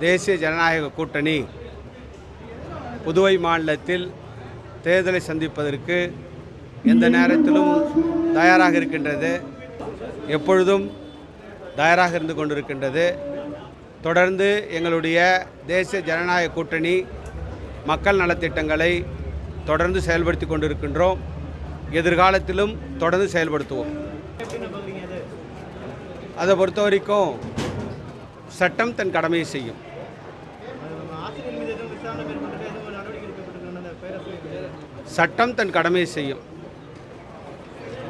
தேசிய ஜனநாயக கூட்டணி புதுவை மாநிலத்தில் தேர்தலை சந்திப்பதற்கு எந்த நேரத்திலும் தயாராக இருக்கின்றது. எப்பொழுதும் தயாராக இருந்து கொண்டிருக்கின்றது. தொடர்ந்து எங்களுடைய தேசிய ஜனநாயக கூட்டணி மக்கள் நலத்திட்டங்களை தொடர்ந்து செயல்படுத்தி கொண்டிருக்கின்றோம். எதிர்காலத்திலும் தொடர்ந்து செயல்படுத்துவோம். அதை பொறுத்த வரைக்கும் சட்டம் தன் கடமையை செய்யும். சட்டம் தன் கடமையை செய்யும்.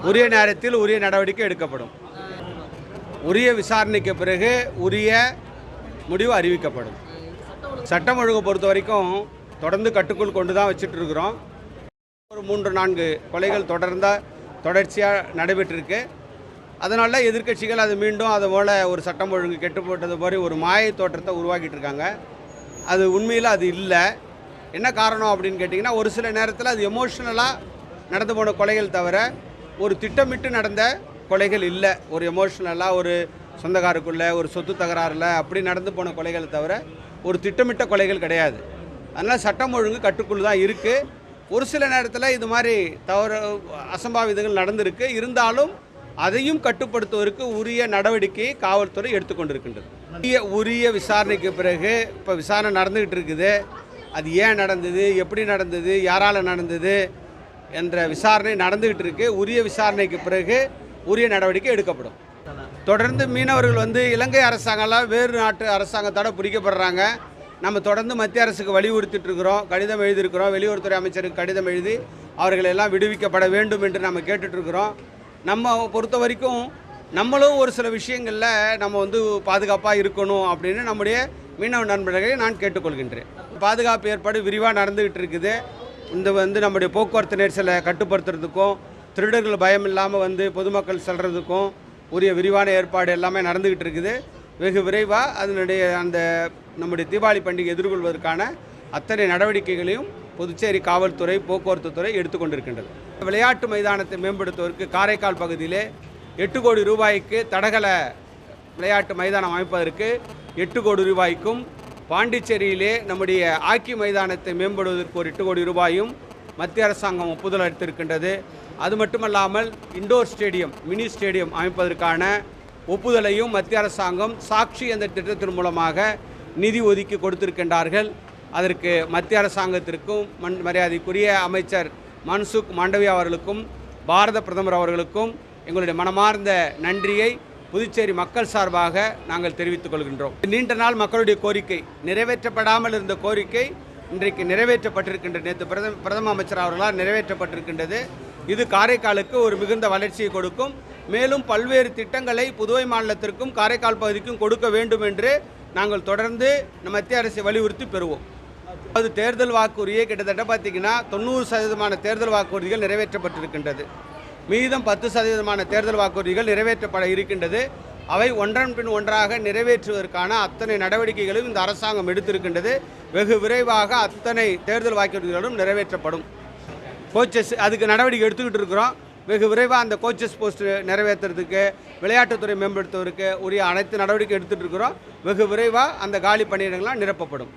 உரிய நேரத்தில் உரிய நடவடிக்கை எடுக்கப்படும். உரிய விசாரணைக்கு பிறகு உரிய முடிவு அறிவிக்கப்படும். சட்டம் ஒழுங்கை பொறுத்த வரைக்கும் தொடர்ந்து கட்டுக்குள் கொண்டு தான் வச்சுட்டு இருக்கிறோம் ஒரு மூன்று நான்கு கொலைகள் தொடர்ந்த தொடர்ச்சியாக நடைபெற்றிருக்கு. அதனால எதிர்க்கட்சிகள் அது மீண்டும் அது போல் ஒரு சட்டம் ஒழுங்கு கெட்டு போட்டது மாதிரி ஒரு மாய தோற்றத்தை உருவாக்கிட்டு இருக்காங்க அது உண்மையில் அது இல்லை. என்ன காரணம் அப்படின்னு கேட்டிங்கன்னா ஒரு சில நேரத்தில் அது எமோஷ்னலாக நடந்து போன கொலைகள் தவிர ஒரு திட்டமிட்டு நடந்த கொலைகள் இல்லை. ஒரு எமோஷ்னலாக ஒரு சொந்தக்காருக்குள்ளே ஒரு சொத்து தகராறில் அப்படி நடந்து போன கொலைகள் தவிர ஒரு திட்டமிட்ட கொலைகள் கிடையாது. அதனால் சட்டம் ஒழுங்கு கட்டுக்குள் தான் இருக்குது ஒரு சில நேரத்தில் இது மாதிரி தவறு அசம்பாவிதங்கள் நடந்திருக்கு. இருந்தாலும் அதையும் கட்டுப்படுத்துவதற்கு உரிய நடவடிக்கையை காவல்துறை எடுத்துக்கொண்டிருக்கின்றது. உரிய உரிய விசாரணைக்கு பிறகு இப்போ விசாரணை நடந்துக்கிட்டு இருக்குது. அது ஏன் நடந்தது எப்படி நடந்தது யாரால் நடந்தது என்ற விசாரணை நடந்துக்கிட்டு இருக்கு. உரிய விசாரணைக்கு பிறகு உரிய நடவடிக்கை எடுக்கப்படும். தொடர்ந்து மீனவர்கள் வந்து இலங்கை அரசாங்கம்லாம் வேறு நாட்டு அரசாங்கத்தோட பிடிக்கப்படுறாங்க. நம்ம தொடர்ந்து மத்திய அரசுக்கு வலியுறுத்திட்டு இருக்கிறோம் கடிதம் எழுதியிருக்கிறோம். வெளியுறவுத்துறை அமைச்சருக்கு கடிதம் எழுதி அவர்கள் எல்லாம் விடுவிக்கப்பட வேண்டும் என்று நம்ம கேட்டுட்ருக்கிறோம் நம்ம பொறுத்த வரைக்கும் நம்மளும் ஒரு சில விஷயங்களில் நம்ம வந்து பாதுகாப்பாக இருக்கணும் அப்படின்னு நம்முடைய மீனவ நண்பர்களை நான் கேட்டுக்கொள்கின்றேன். பாதுகாப்பு ஏற்பாடு விரிவாக நடந்துக்கிட்டு இருக்குது இந்த வந்து நம்முடைய போக்குவரத்து நெரிசலை கட்டுப்படுத்துறதுக்கும் திருடர்கள் பயம் இல்லாமல் வந்து பொதுமக்கள் செல்றதுக்கும் உரிய விரிவான ஏற்பாடு எல்லாமே நடந்துக்கிட்டு இருக்குது வெகு விரைவாக அதனுடைய அந்த நம்முடைய தீபாவளி பண்டிகை எதிர்கொள்வதற்கான அத்தனை நடவடிக்கைகளையும் புதுச்சேரி காவல்துறை போக்குவரத்து துறை எடுத்துக்கொண்டிருக்கின்றது. விளையாட்டு மைதானத்தை மேம்படுத்துவதற்கு காரைக்கால் பகுதியிலே எட்டு கோடி ரூபாய்க்கு தடகள விளையாட்டு மைதானம் அமைப்பதற்கு எட்டு கோடி ரூபாய்க்கும் பாண்டிச்சேரியிலே நம்முடைய ஆக்கி மைதானத்தை மேம்படுவதற்கு ஒரு எட்டு கோடி ரூபாயும் மத்திய அரசாங்கம் ஒப்புதல் அளித்திருக்கின்றது. அது மட்டுமல்லாமல் இண்டோர் ஸ்டேடியம் மினி ஸ்டேடியம் அமைப்பதற்கான ஒப்புதலையும் மத்திய அரசாங்கம் சாட்சி என்ற திட்டத்தின் மூலமாக நிதி ஒதுக்கி கொடுத்திருக்கின்றார்கள். அதற்கு மத்திய அரசாங்கத்திற்கும் மண் மரியாதைக்குரிய அமைச்சர் மன்சுக் மாண்டவியா அவர்களுக்கும் பாரத பிரதமர் அவர்களுக்கும் எங்களுடைய மனமார்ந்த நன்றியை புதுச்சேரி மக்கள் சார்பாக நாங்கள் தெரிவித்துக் கொள்கின்றோம். நீண்ட நாள் மக்களுடைய கோரிக்கை நிறைவேற்றப்படாமல் இருந்த கோரிக்கை இன்றைக்கு நிறைவேற்றப்பட்டிருக்கின்ற நேற்று பிரதம பிரதம அமைச்சர் அவர்களால் நிறைவேற்றப்பட்டிருக்கின்றது. இது காரைக்காலுக்கு ஒரு மிகுந்த வளர்ச்சியை கொடுக்கும். மேலும் பல்வேறு திட்டங்களை புதுவை மாநிலத்திற்கும் காரைக்கால் பகுதிக்கும் கொடுக்க வேண்டும் என்று நாங்கள் தொடர்ந்து நம்ம மத்திய அரசை வலியுறுத்தி பெறுவோம். அது தேர்தல் வாக்குறுதியை கிட்டத்தட்ட பார்த்தீங்கன்னா தொண்ணூறு சதவீதமான தேர்தல் வாக்குறுதிகள் நிறைவேற்றப்பட்டிருக்கின்றது. மீதம் பத்து சதவீதமான தேர்தல் வாக்குறுதிகள் நிறைவேற்றப்பட இருக்கின்றது. அவை ஒன்றன் பின் ஒன்றாக நிறைவேற்றுவதற்கான அத்தனை நடவடிக்கைகளும் இந்த அரசாங்கம் எடுத்திருக்கின்றது. வெகு விரைவாக அத்தனை தேர்தல் வாக்குறுதிகளும் நிறைவேற்றப்படும். கோச்சஸ் அதுக்கு நடவடிக்கை எடுத்துக்கிட்டு இருக்கிறோம். வெகு விரைவாக அந்த கோச்சஸ் போஸ்ட் நிறைவேற்றுறதுக்கு விளையாட்டுத்துறை மேம்படுத்துவதற்கு உரிய அனைத்து நடவடிக்கை எடுத்துகிட்டு இருக்கிறோம். வெகு விரைவாக அந்த காலி பணியிடங்கள்லாம் நிரப்பப்படும்.